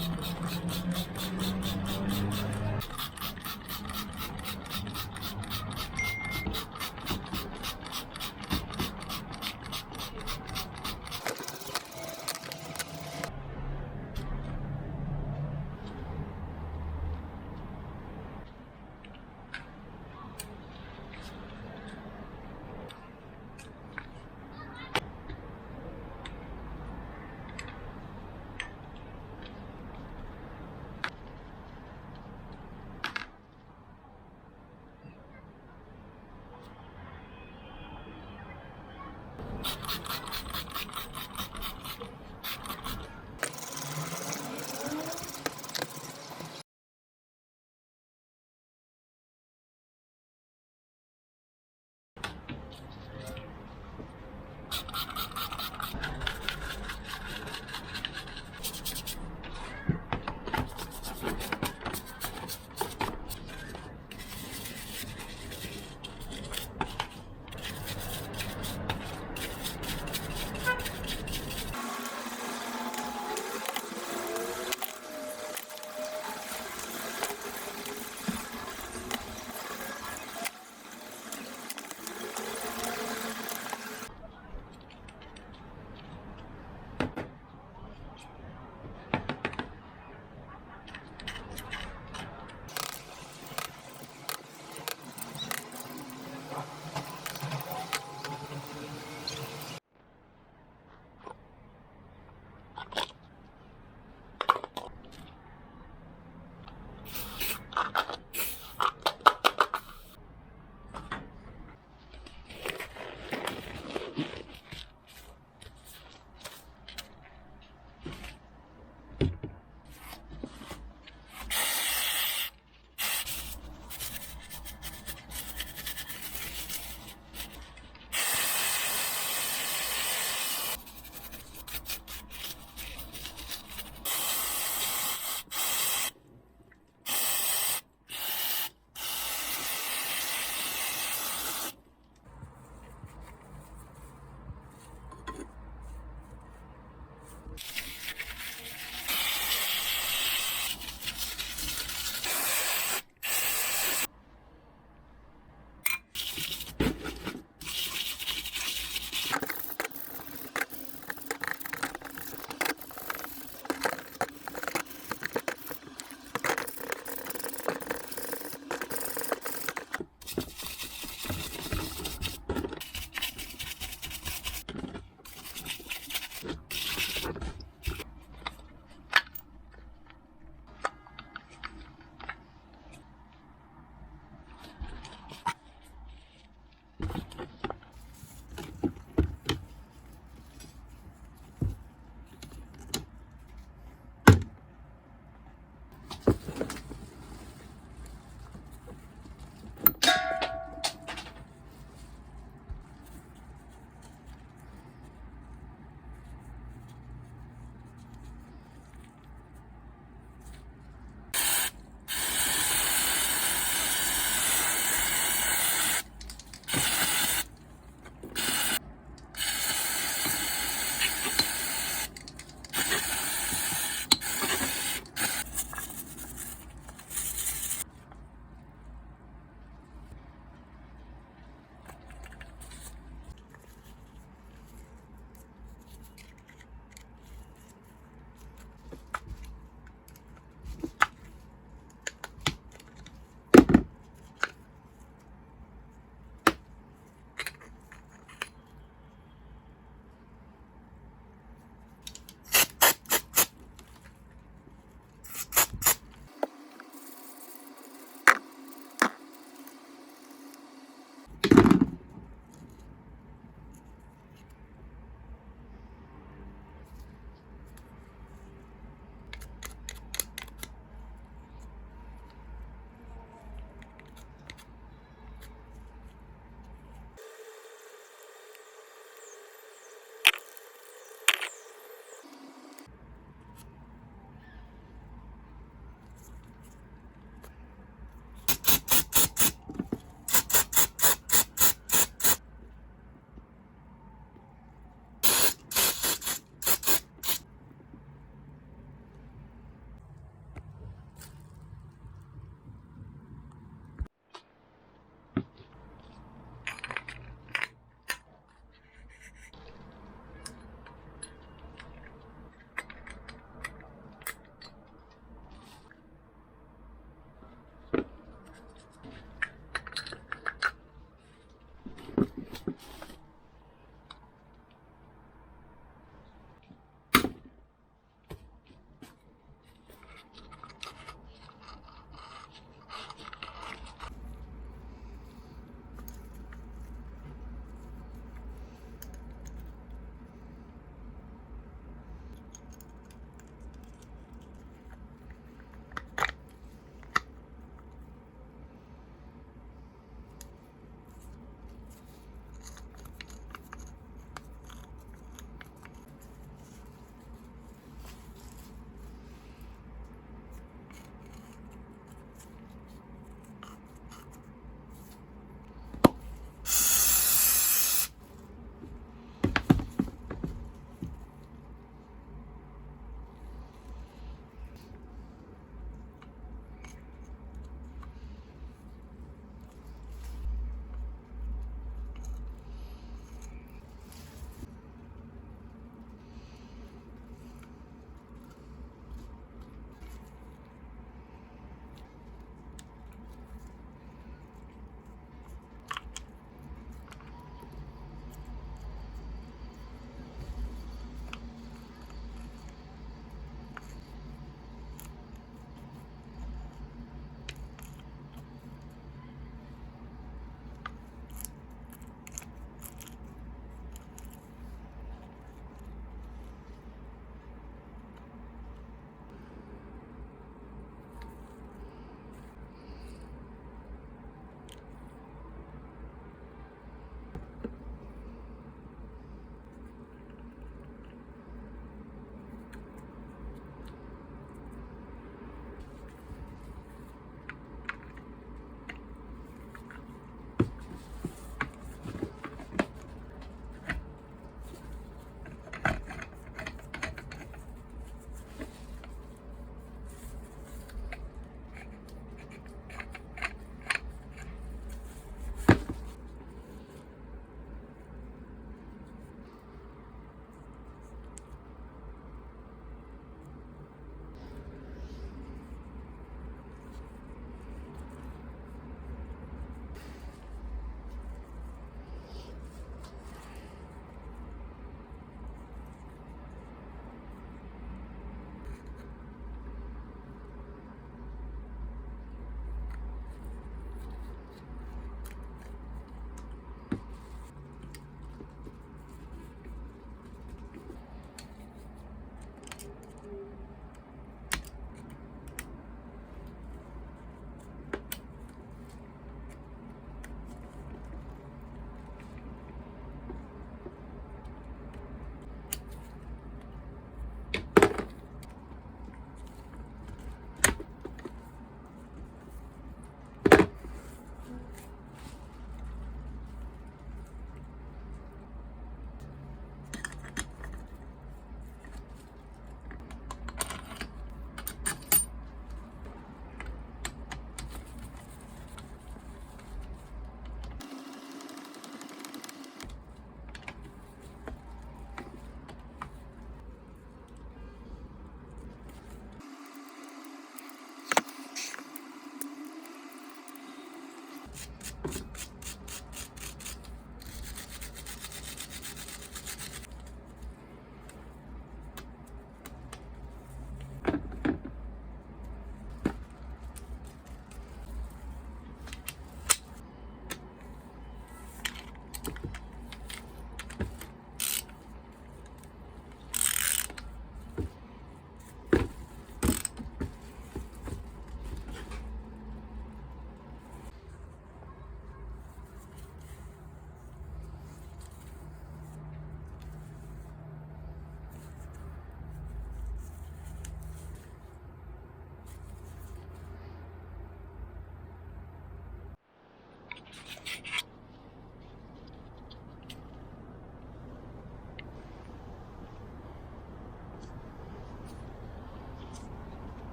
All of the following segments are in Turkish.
すいません。フフフフ。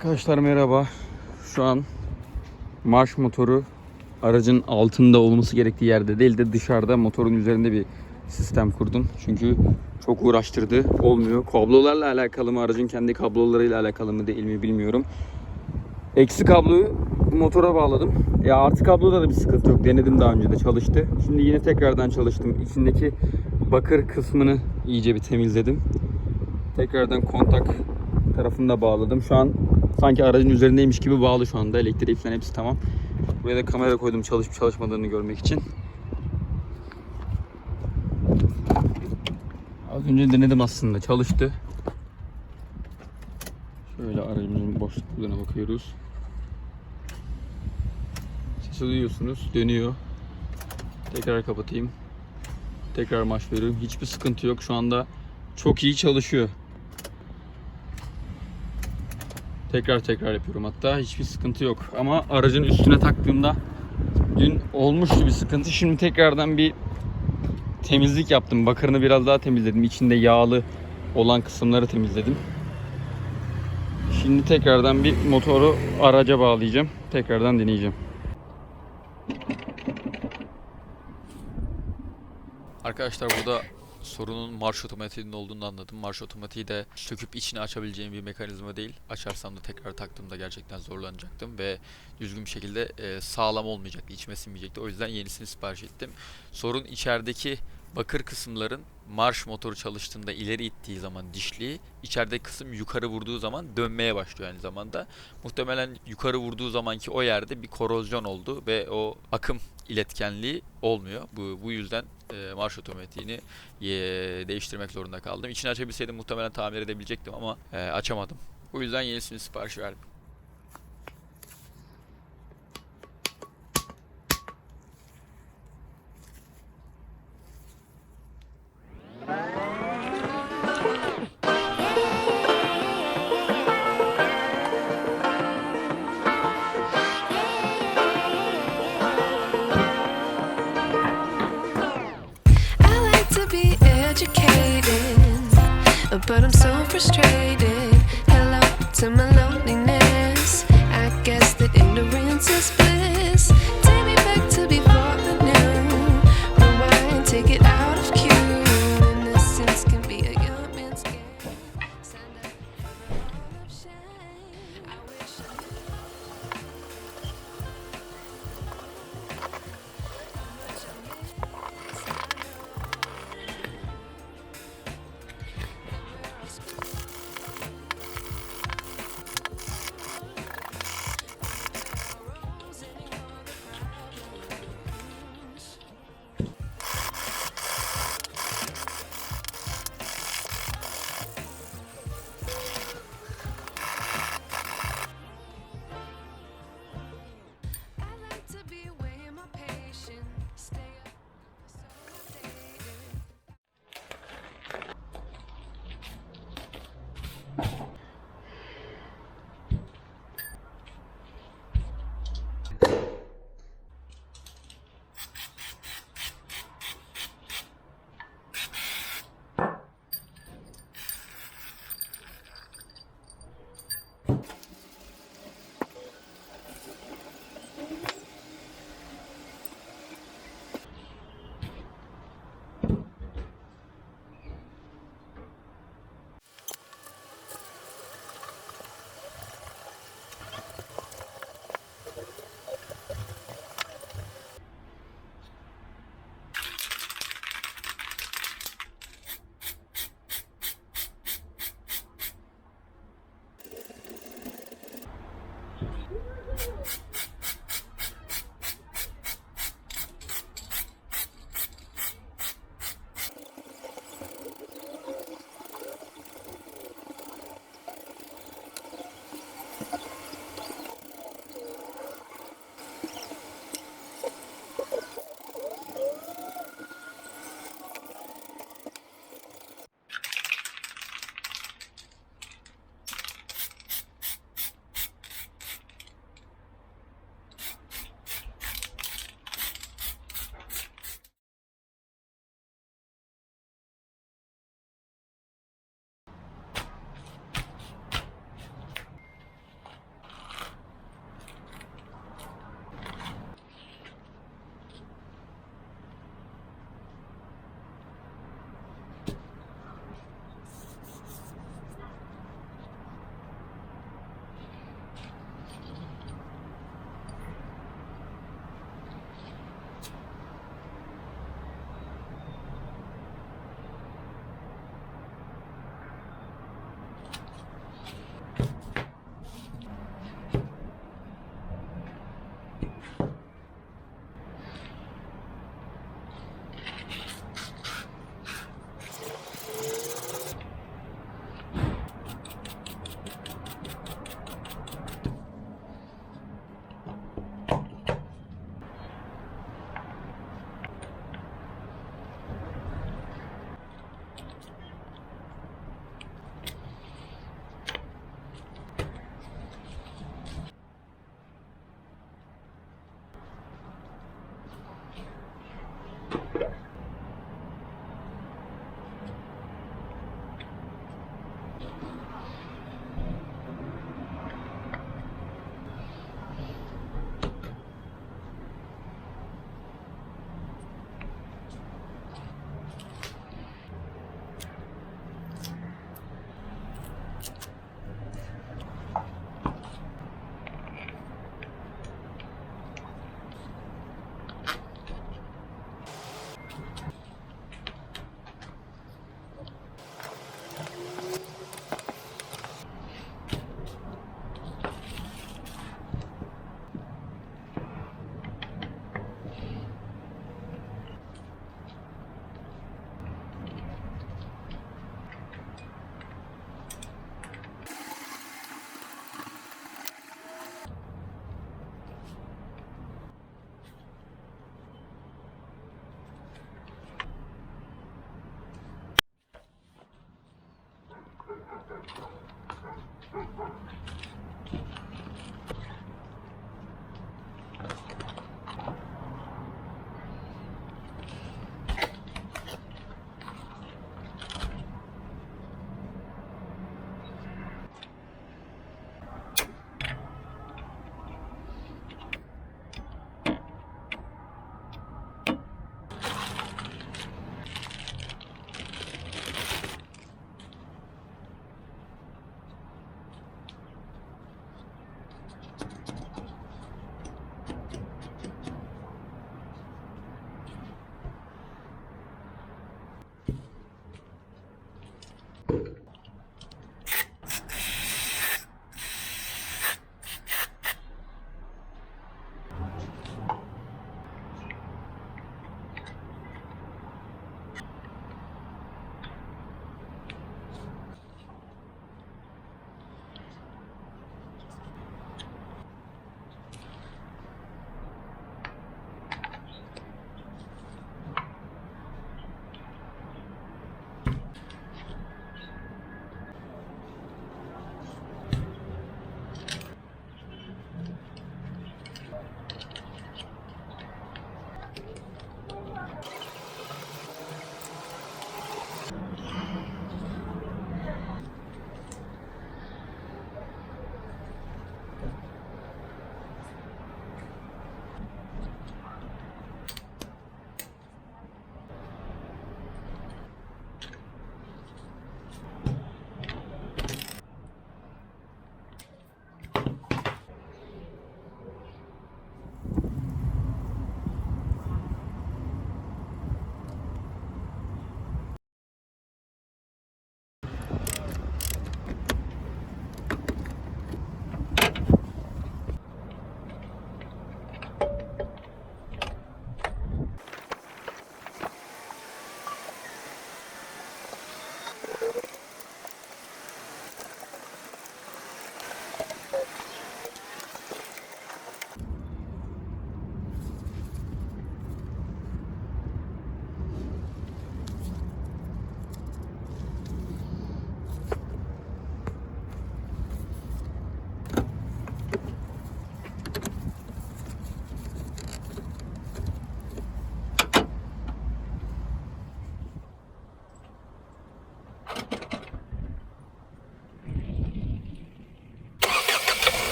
Arkadaşlar merhaba. Şu an marş motoru aracın altında olması gerektiği yerde değil de dışarıda motorun üzerinde bir sistem kurdum. Çünkü çok uğraştırdı. Olmuyor. Kablolarla alakalı mı aracın kendi kablolarıyla alakalı mı değil mi bilmiyorum. Eksi kabloyu motora bağladım. Ya artı kabloda da bir sıkıntı yok. Denedim daha önce de çalıştı. Şimdi yine tekrardan çalıştım. İçindeki bakır kısmını iyice bir temizledim. Tekrardan kontak tarafını da bağladım. Şu an sanki aracın üzerindeymiş gibi bağlı şu anda. Elektriği falan hepsi tamam. Buraya da kamera koydum çalışıp çalışmadığını görmek için. Az önce denedim aslında. Çalıştı. Şöyle aracımızın boşluklarına bakıyoruz. Sesi duyuyorsunuz. Dönüyor. Tekrar kapatayım. Tekrar marş veriyorum. Hiçbir sıkıntı yok. Şu anda çok iyi çalışıyor. Tekrar tekrar yapıyorum hatta hiçbir sıkıntı yok. Ama aracın üstüne taktığımda dün olmuştu bir sıkıntı. Şimdi tekrardan bir temizlik yaptım. Bakırını biraz daha temizledim. İçinde yağlı olan kısımları temizledim. Şimdi tekrardan bir motoru araca bağlayacağım. Tekrardan deneyeceğim. Arkadaşlar burada sorunun marş otomatiğinin olduğunu anladım. Marş otomatiği de söküp içini açabileceğim bir mekanizma değil. Açarsam da tekrar taktığımda gerçekten zorlanacaktım ve düzgün bir şekilde e, sağlam olmayacaktı, içime sinmeyecekti. O yüzden yenisini sipariş ettim. Sorun içerideki bakır kısımların marş motoru çalıştığında ileri ittiği zaman dişliği içerideki kısım yukarı vurduğu zaman dönmeye başlıyor aynı zamanda. Muhtemelen yukarı vurduğu zamanki o yerde bir korozyon oldu ve o akım iletkenliği olmuyor. Bu bu yüzden e, marş otomatiğini e, değiştirmek zorunda kaldım. İçini açabilseydim muhtemelen tamir edebilecektim ama e, açamadım. Bu yüzden yenisini sipariş verdim. But I'm so frustrated.